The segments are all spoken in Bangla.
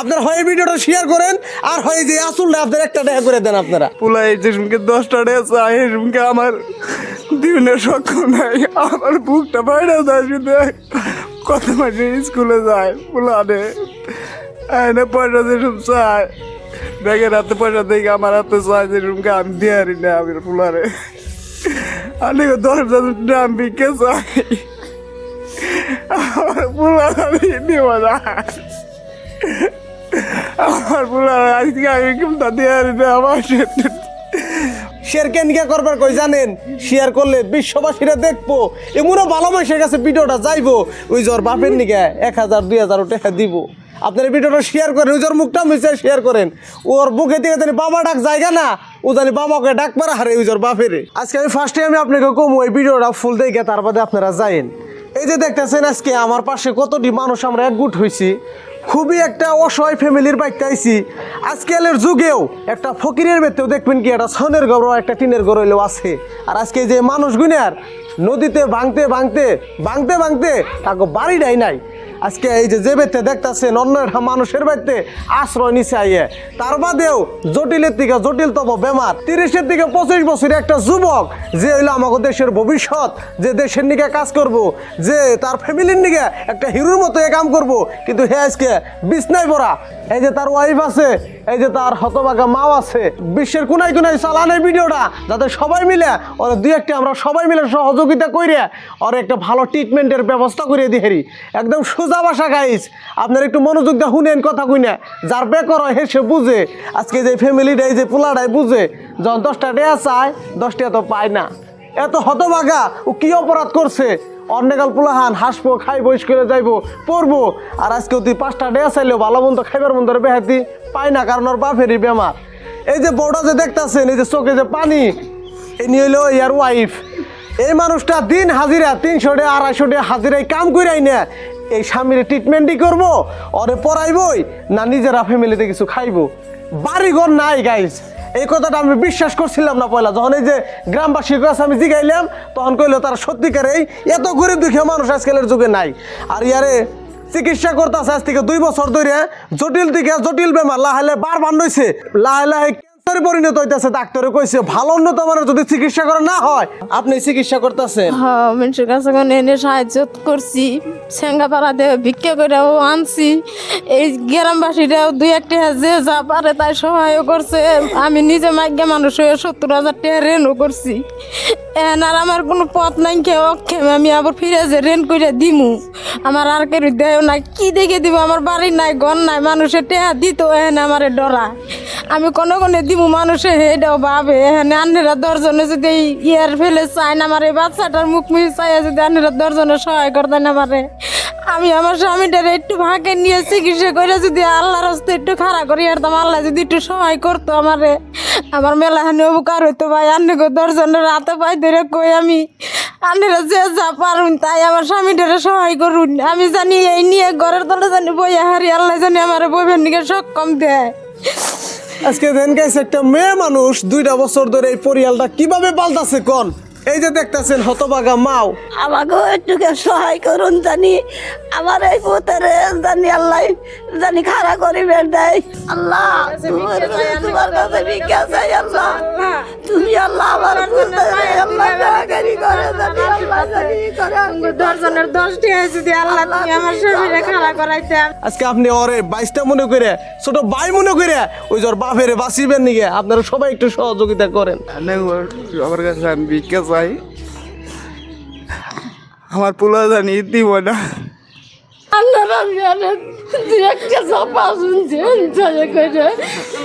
আপনার হয় ভিডিওটা শেয়ার করেন, আর হয় যে আসলটা আপনার একটা টাকা করে দেন আপনারা। পোলা এই যেসমকে দশটা ডে চাই সেসমকে আমার দিনের সক্ষম নাই, আমার বুকটা বাইরে যায় শুধু। কত মাসে স্কুলে যায় পোলানে এনে পয়সা যেসব চায়। ব্যাগের হাতে পয়সা দেখে আমার হাতে চায় যেরকমকে আমি দিয়ে হারি না আমি পোলারে আমি দশ হাজার ড্রাম বিকে চাই। আমার পোলা আমি আমার পোলা আজকে আমি কিন্তু দিয়ে আমার শেয়ার কেন কে করবার কই জানেন? শেয়ার করলে বিশ্ববাসীরা দেখব। এমনও ভালো মানুষের কাছে ভিডিওটা যাইবো। ওই জ্বর বাপের নিকে এক হাজার, দুই হাজার টাকা দিব। আপনার ভিডিওটা শেয়ার করেন, ওই জ্বর মুখটা মিশে শেয়ার করেন, ওর বুকে দিয়ে জানি বাবা ডাক জায়গা না, ও জানি বাবাকে ডাক মারা হারে ওই জ্বর বাপেরে। আজকে আমি ফার্স্টে আমি আপনাকে কমু, এই ভিডিওটা ফুল দেখে তার বাদে আপনারা যাইন। এই যে দেখতেছেন আজকে আমার পাশে কতটি মানুষ আমরা একগুট হয়েছি খুবই একটা অসহায় ফ্যামিলির বাইক আইছি। আজকালের যুগেও একটা ফকিরের বেতেও দেখবেন কি, একটা সনের ঘর একটা টিনের ঘর হইলেও আছে। আর আজকে যে মানুষ আর নদীতে ভাঙতে ভাঙতে ভাঙতে ভাঙতে তাকে বাড়িটাই নাই। আজকে এই যে যে বেতে দেখতেছেন অন্য একটা মানুষের বাড়িতে আশ্রয় নিচে আইয়ে, তার বাদেও জটিলের দিকে জটিলতম বেমার। তিরিশের দিকে পঁচিশ বছরের একটা যুবক, যে হইল আমাকে দেশের ভবিষ্যৎ, যে দেশের নিকে কাজ করব, যে তার ফ্যামিলির নিকে একটা হিরোর মতো এ কাম করব, কিন্তু হে আজকে বিছনায় পড়া এই যে তার ওয়াইফ আছে এই যে তার হতবাগা মাও আছে, বিশ্বের কোনায় কোনায় চালান এই ভিডিওটা, যাতে সবাই মিলে, ওর দুই একটা আমরা সবাই মিলে সহযোগিতা করে ওর একটা ভালো ট্রিটমেন্টের ব্যবস্থা করে দিহেরি একদম সোজা বাসা গাইস আপনার একটু মনোযোগ দিয়ে শুনেন কথা কইনা। যার বেকর হয় সে বুঝে। আজকে যে ফ্যামিলিটা এই যে পোলাটাই বুঝে। যখন দশটা ডেয়া চায়, দশটা তো পায় না। এত হতবাগা ও কি অপরাধ করছে? অন্যকাল পোলাহান, হাসবো, খাইবো, স্কুলে যাইবো, পড়ব। আর আজকে তুই পাঁচটা ডেয়া চাইলেও ভালো মন্দ খাইবার মন্দ বেহাতি পায় না, কারণ ওর বাপেরই বেমার। এই যে বড় যে দেখতাছেন, এই যে চোখে যে পানি এই নিয়ে হইল ইয়ার ওয়াইফ এই মানুষটা দিন হাজিরা তিনশো ডে, আড়াইশো ডে হাজিরাই কাম কইরাই না এই স্বামীর ট্রিটমেন্টই করব, ওরে পড়াইবই, না নিজেরা ফ্যামিলিতে কিছু খাইবো। বাড়িঘর নাই গাইজ এই কথাটা আমি বিশ্বাস করছিলাম না পয়লা। যখন এই যে গ্রামবাসীর কাছে আমি জিগাইলাম, তখন কইলো তারা সত্যিকারেই এত গরিব দুঃখী মানুষ আজকালের যুগে নাই। আর ইয়ারে চিকিৎসা করতেছে আজ থেকে দুই বছর ধরে, জটিল দিকে জটিল বেমার লাহালে বারবার নইছে। লাহে লাহে পরিণত হইতেছে, ডাক্তারে কইছে, ভালো উন্নত মানের যদি চিকিৎসা করা না হয়, আপনি চিকিৎসা করতেছেন? হ্যাঁ মানুষের কাছে এনে সাহায্য করছি। সেঙ্গাপাড়াতে ভিক্ষা করেও আনছি। এই গ্রামবাসীরাও দুই একটা যে যা পারে তাই সহায় করছে। আমি নিজে মাইকে মানুষ হয়ে সত্তর হাজার টাকা রেনও করছি। এখন আর আমার কোনো পথ নাই খেয়ে অক্ষেম আমি আবার ফিরে যে রেন করে দিমু। আমার আর কেউ দেয় নাই। কি দেখে দিব? আমার বাড়ি নাই, ঘর নাই মানুষের টেহা দিত এখানে আমার ডরা। আমি কোনো কোনো দিব মানুষে হেটাও ভাবে এখানে আন্নেরা দশজনে যদি ইয়ার ফেলে চায় না আমার এই বাচ্চাটার মুখ মিল চাই যদি আন্নেরা দশজনে সহায় করতেন আমারে। আমি আমার স্বামীটার একটু ভাগে নিয়ে চিকিৎসা করে যদি আল্লাহর হস্তে একটু খাড়া করি আরতাম আল্লাহ যদি একটু সহায় করতো আমারে। আমার মেলা হানি উপকার হইতো ভাই আন্নে গো দশজনের রাতে পাই ধরে কই আমি? আন্নেরা যে যা পারুন তাই আমার স্বামীটারে সহায় করুন। আমি জানি এই নিয়ে ঘরের তলে জানি বইয়া হারি আল্লাহ জানি আমার বইবেন নিকে সক্ষম দেয়। আজকে দেন গাইছে একটা মেয়ে মানুষ দুইটা বছর ধরে এই পরিয়ালটা কীভাবে পাল্টাছে কোন? এই যে দেখতাছেন হতবাগা মাও। আমাকেও একটু সহায় করুন জানি আমার এই পুতের জানি আল্লাহ জানি খাড়া করিবেন দেয় আল্লাহ তোমার তোমার কাছে ভিক্ষা চাই আল্লাহ। তুমি আল্লাহ আমার করে দশজনের দশটি যদি আল্লাহ তুমি আমার শরীরে আজকে আপনি ওরে বাইশটা মনে করে ছোট ভাই মনে করে ওই জ্বর বাপেরে বাঁচিবেন নিগে আপনারা সবাই একটু সহযোগিতা করেন। আমার কাছে আমি ভিক্ষা চাই। আমার পোলা জানি দিব না। আল্লাহ রাবি একটা চাপা শুনছে করে।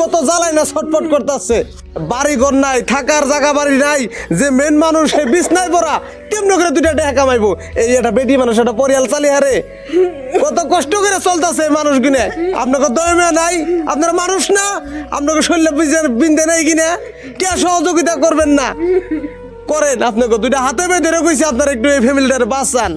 কত জ্বালাই না ছটফট করতেছে? বাড়ি ঘর নাই, থাকার জায়গা বাড়ি নাই, যে মেন মানুষ সেই বিছনায় পড়া, কেমন করে দুইটা টাকা কামাইবো? এই একটা বেটি মানুষ, একটা পরিয়াল চালি হারে। কত কষ্ট করে চলতেছে মানুষ কিনে আপনাকে দমে নাই? আপনার মানুষ না? আপনাকে শরীরে বিন্দে নাই কিনে? কে সহযোগিতা করবেন না? করেন, আপনাকে দুইটা হাতে বেঁধে রেখেছি, আপনার একটু এই ফ্যামিলিটারে বাঁচান।